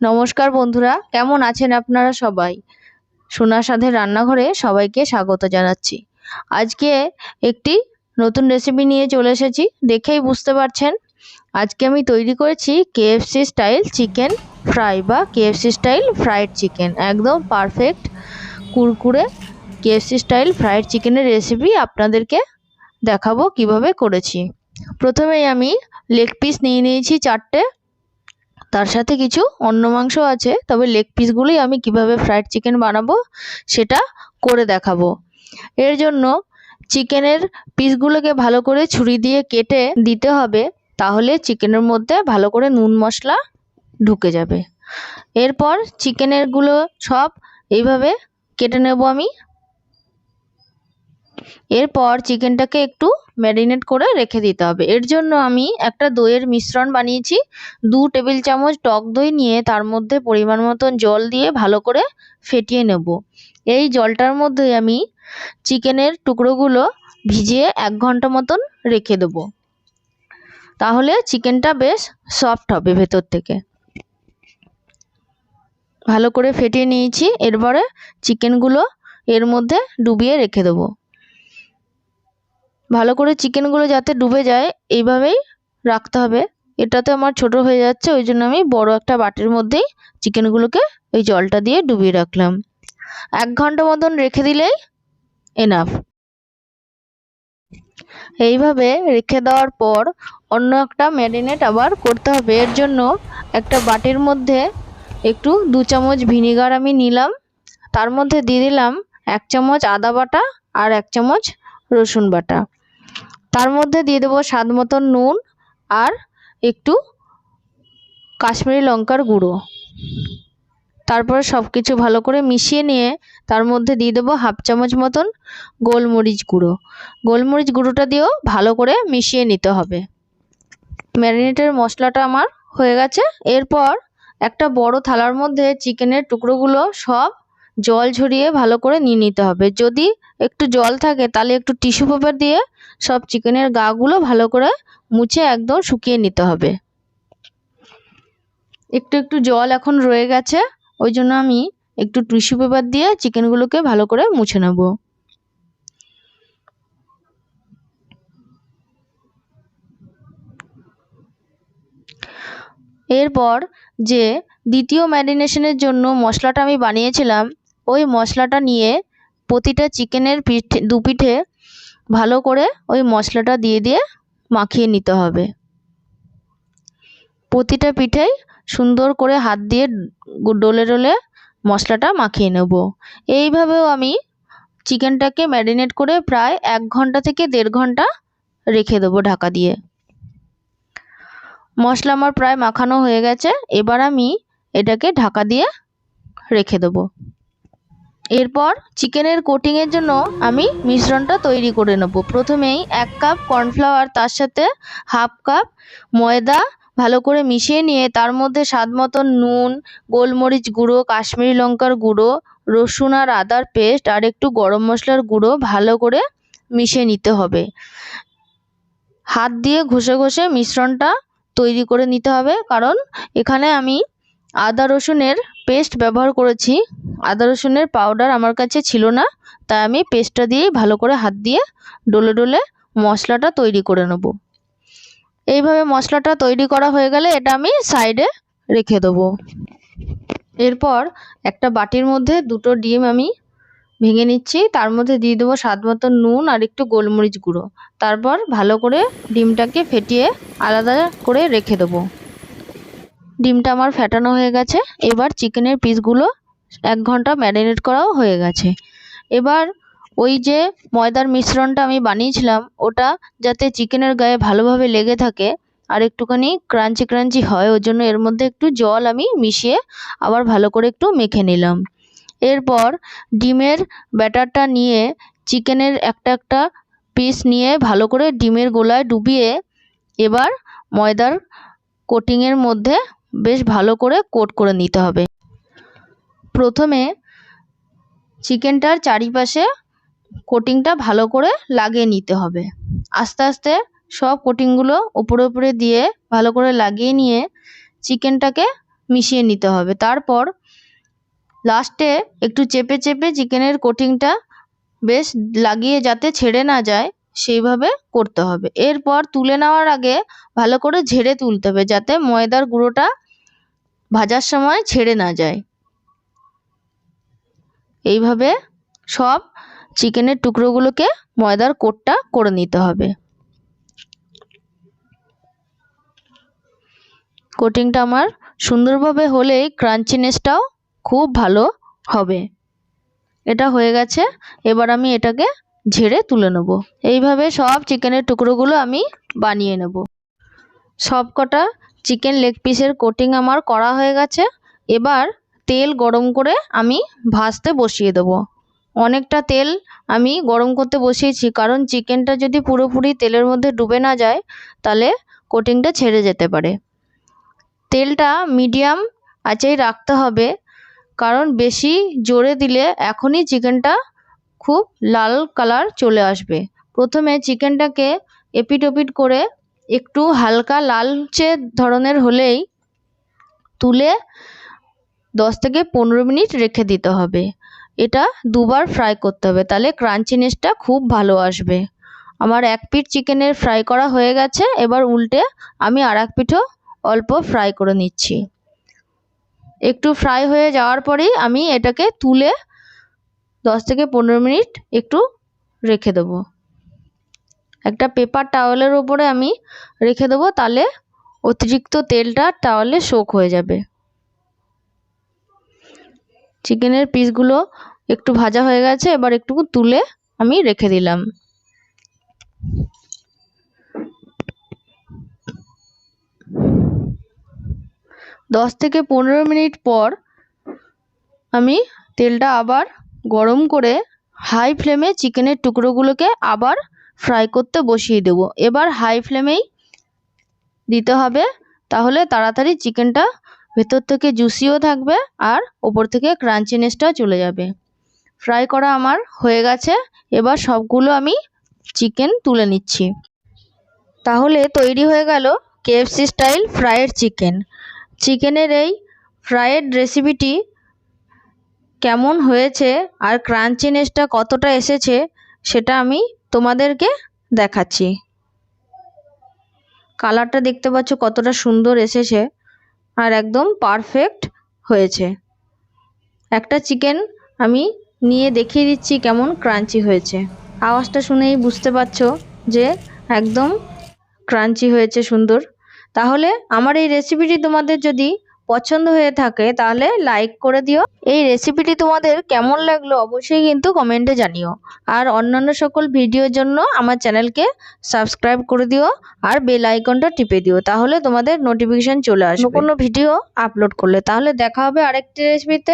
নমস্কার বন্ধুরা, কেমন আছেন আপনারা সবাই? সোনার সাথে রান্নাঘরে সবাইকে স্বাগত জানাচ্ছি। আজকে একটি নতুন রেসিপি নিয়ে চলে এসেছি, দেখেই বুঝতে পারছেন। আজকে আমি তৈরি করেছি কেএফসি স্টাইল চিকেন ফ্রাই বা কেএফসি স্টাইল ফ্রাইড চিকেন একদম পারফেক্ট কুরকুরে কেএফসি স্টাইল ফ্রাইড চিকেনের রেসিপি আপনাদেরকে দেখাবো কীভাবে করেছি। প্রথমেই আমি লেগ পিস নিয়ে নিয়েছি চারটে। তার সাথে কিছু অন্য মাংস আছে, তবে লেগ পিসগুলোই আমি কীভাবে ফ্রাইড চিকেন বানাবো সেটা করে দেখাবো। এর জন্য চিকেনের পিসগুলোকে ভালো করে ছুরি দিয়ে কেটে দিতে হবে, তাহলে চিকেনের মধ্যে ভালো করে নুন মশলা ঢুকে যাবে। এরপর চিকেনেরগুলো সব এইভাবে কেটে নেব আমি। এরপর চিকেনটাকে একটু ম্যারিনেট করে রেখে দিতে হবে। এর জন্য আমি একটা দইয়ের মিশ্রণ বানিয়েছি। দু টেবিল চামচ টক দই নিয়ে তার মধ্যে পরিমাণ মতন জল দিয়ে ভালো করে ফেটিয়ে নেব। এই জলটার মধ্যে আমি চিকেনের টুকরোগুলো ভিজিয়ে এক ঘণ্টা মতন রেখে দেব। তাহলে চিকেনটা বেশ সফট হবে ভেতর থেকে। ভালো করে ফেটিয়ে নিয়েছি। এরপরে চিকেনগুলো এর মধ্যে ডুবিয়ে রেখে দেবো। ভালো করে চিকেনগুলো যাতে ডুবে যায়, এইভাবেই রাখতে হবে। এটাতে আমার ছোট হয়ে যাচ্ছে, ওই জন্য আমি বড় একটা বাটির মধ্যেই চিকেনগুলোকে ওই জলটা দিয়ে ডুবিয়ে রাখলাম। এক ঘণ্টা মতন রেখে দিলেই এনাফ এইভাবে রেখে দেওয়ার পর অন্য একটা ম্যারিনেট আবার করতে হবে। এর জন্য একটা বাটির মধ্যে একটু দু চামচ ভিনিগার আমি নিলাম। তার মধ্যে দিয়ে দিলাম এক চামচ আদা বাটা আর এক চামচ রসুন বাটা। তার মধ্যে দিয়ে দেবো স্বাদ মতন নুন আর একটু কাশ্মীরি লঙ্কার গুঁড়ো। তারপরে সব কিছু ভালো করে মিশিয়ে নিয়ে তার মধ্যে দিয়ে দেবো হাফ চামচ মতন গোলমরিচ গুঁড়ো। গোলমরিচ গুঁড়োটা দিয়েও ভালো করে মিশিয়ে নিতে হবে। ম্যারিনেটের মশলাটা আমার হয়ে গেছে। এরপর একটা বড় থালার মধ্যে চিকেনের টুকরোগুলো সব জল ঝরিয়ে ভালো করে নিয়ে নিতে হবে। যদি একটু জল থাকে, তাহলে একটু টিস্যু পেপার দিয়ে সব চিকেনের গাগুলো ভালো করে মুছে একদম শুকিয়ে নিতে হবে। একটু একটু জল এখন রয়ে গেছে, ওই জন্য আমি একটু টিস্যু পেপার দিয়ে চিকেনগুলোকে ভালো করে মুছে নেব। এরপর যে দ্বিতীয় ম্যারিনেশনের জন্য মশলাটা আমি বানিয়েছিলাম ওই মশলাটা নিয়ে প্রতিটা চিকেনের পিঠ দু পিঠে ভালো করে ওই মশলাটা দিয়ে দিয়ে মাখিয়ে নিতে হবে। প্রতিটা পিঠেই সুন্দর করে হাত দিয়ে ডলে ডলে মশলাটা মাখিয়ে নেব। এইভাবেও আমি চিকেনটাকে ম্যারিনেট করে প্রায় এক ঘণ্টা থেকে দেড় ঘণ্টা রেখে দেবো ঢাকা দিয়ে। মশলা আমার প্রায় মাখানো হয়ে গেছে, এবার আমি এটাকে ঢাকা দিয়ে রেখে দেবো। এরপর চিকেনের কোটিংয়ের জন্য আমি মিশ্রণটা তৈরি করে নেব। প্রথমেই এক কাপ কর্নফ্লাওয়ার, তার সাথে হাফ কাপ ময়দা ভালো করে মিশিয়ে নিয়ে তার মধ্যে স্বাদ মতন নুন, গোলমরিচ গুঁড়ো, কাশ্মীরি লঙ্কার গুঁড়ো, রসুন আর আদার পেস্ট আর একটু গরম মশলার গুঁড়ো ভালো করে মিশিয়ে নিতে হবে। হাত দিয়ে ঘষে ঘষে মিশ্রণটা তৈরি করে নিতে হবে, কারণ এখানে আমি আদা রসুনের পেস্ট ব্যবহার করেছি। আদা রসুনের পাউডার আমার কাছে ছিল না, তাই আমি পেস্টটা দিয়েই ভালো করে হাত দিয়ে ডলে ডলে মশলাটা তৈরি করে নেব। এইভাবে মশলাটা তৈরি করা হয়ে গেলে এটা আমি সাইডে রেখে দেবো। এরপর একটা বাটির মধ্যে দুটো ডিম আমি ভেঙে নিচ্ছি, তার মধ্যে দিয়ে দেবো স্বাদ মতো নুন আর একটু গোলমরিচ গুঁড়ো। তারপর ভালো করে ডিমটাকে ফেটিয়ে আলাদা করে রেখে দেবো। ডিমটা আমার ফেটানো হয়ে গেছে। এবার চিকেনের পিসগুলো এক ঘণ্টা ম্যারিনেট করাও হয়ে গেছে। এবার ওই যে ময়দার মিশ্রণটা আমি বানিয়েছিলাম, ওটা যাতে চিকেনের গায়ে ভালোভাবে লেগে থাকে আর একটুখানি ক্রাঞ্চি ক্রাঞ্চি হয়, ওর জন্য এর মধ্যে একটু জল আমি মিশিয়ে আবার ভালো করে একটু মেখে নিলাম। এরপর ডিমের ব্যাটারটা নিয়ে চিকেনের একটা একটা পিস নিয়ে ভালো করে ডিমের গোলায় ডুবিয়ে এবার ময়দার কোটিংয়ের মধ্যে বেশ ভালো করে কোট করে নিতে হবে। প্রথমে চিকেনটার চারিপাশে কোটিংটা ভালো করে লাগিয়ে নিতে হবে। আস্তে আস্তে সব কোটিংগুলো উপরে উপরে দিয়ে ভালো করে লাগিয়ে নিয়ে চিকেনটাকে মিশিয়ে নিতে হবে। তারপর লাস্টে একটু চেপে চেপে চিকেনের কোটিংটা বেশ লাগিয়ে যাতে ছেড়ে না যায়, সেইভাবে করতে হবে। এরপর তুলে নেওয়ার আগে ভালো করে ঝেড়ে তুলতে হবে যাতে ময়দার গুঁড়োটা ভাজার সময় ছেড়ে না যায়। এইভাবে সব চিকেনের টুকরোগুলোকে ময়দার কোটটা করে নিতে হবে। কোটিংটা আমার সুন্দরভাবে হলেই ক্রাঞ্চিনেসটাও খুব ভালো হবে। এটা হয়ে গেছে, এবার আমি এটাকে ঝেড়ে তুলে নেব। এইভাবে সব চিকেনের টুকরোগুলো আমি বানিয়ে নেব। সব কটা চিকেন লেগ পিসের কোটিং আমার করা হয়ে গেছে। এবার তেল গরম করে আমি ভাজতে বসিয়ে দেবো। অনেকটা তেল আমি গরম করতে বসিয়েছি, কারণ চিকেনটা যদি পুরোপুরি তেলের মধ্যে ডুবে না যায়, তাহলে কোটিংটা ছেড়ে যেতে পারে। তেলটা মিডিয়াম আঁচেই রাখতে হবে, কারণ বেশি জোরে দিলে এখনই চিকেনটা খুব লাল কালার চলে আসবে। প্রথমে চিকেনটাকে এপিট ওপিট করে একটু হালকা লালচে ধরনের হলেই তুলে দশ থেকে পনেরো মিনিট রেখে দিতে হবে। এটা দুবার ফ্রাই করতে হবে, তাহলে ক্রাঞ্চিনেসটা খুব ভালো আসবে। আমার এক পিঠ চিকেনের ফ্রাই করা হয়ে গেছে, এবার উল্টে আমি আর এক পিঠও অল্প ফ্রাই করে নিচ্ছি। একটু ফ্রাই হয়ে যাওয়ার পরেই আমি এটাকে তুলে দশ থেকে পনেরো মিনিট একটু রেখে দেবো। একটা পেপার টাওয়েলের ওপরে আমি রেখে দেবো, তাহলে অতিরিক্ত তেলটা টাওয়ালে শোক হয়ে যাবে। চিকেনের পিসগুলো একটু ভাজা হয়ে গেছে, এবার একটু তুলে আমি রেখে দিলাম। দশ থেকে পনেরো মিনিট পর আমি তেলটা আবার গরম করে হাই ফ্লেমে চিকেনের টুকরোগুলোকে আবার ফ্রাই করতে বসিয়ে দেবো। এবার হাই ফ্লেমেই দিতে হবে, তাহলে তাড়াতাড়ি চিকেনটা ভেতর থেকে জুসিও থাকবে আর ওপর থেকে ক্রাঞ্চিনেসটাও চলে যাবে। ফ্রাই করা আমার হয়ে গেছে, এবার সবগুলো আমি চিকেন তুলে নিচ্ছি। তাহলে তৈরি হয়ে গেল কেএফসি স্টাইল ফ্রায়েড চিকেন চিকেনের এই ফ্রায়েড রেসিপিটি কেমন হয়েছে আর ক্রাঞ্চিনেসটা কতটা এসেছে, সেটা আমি তোমাদেরকে দেখাচ্ছি। কালারটা দেখতে পাচ্ছ কতটা সুন্দর এসেছে আর একদম পারফেক্ট হয়েছে। একটা চিকেন আমি নিয়ে দেখিয়ে দিচ্ছি কেমন ক্রাঞ্চি হয়েছে। আওয়াজটা শুনেই বুঝতে পারছ যে একদম ক্রাঞ্চি হয়েছে সুন্দর। তাহলে আমার এই রেসিপিটি তোমাদের যদি পছন্দ হয়ে থাকে, তাহলে লাইক করে দিও। এই রেসিপিটি তোমাদের কেমন লাগল অবশ্যই কিন্তু কমেন্টে জানিও। আর অন্যান্য সকল ভিডিওর জন্য আমার চ্যানেলকে সাবস্ক্রাইব করে দিও আর বেল আইকনটা টিপে দিও, তাহলে তোমাদের নোটিফিকেশান চলে আসবে। কোনো ভিডিও আপলোড করলে, তাহলে দেখা হবে আরেকটি রেসিপিতে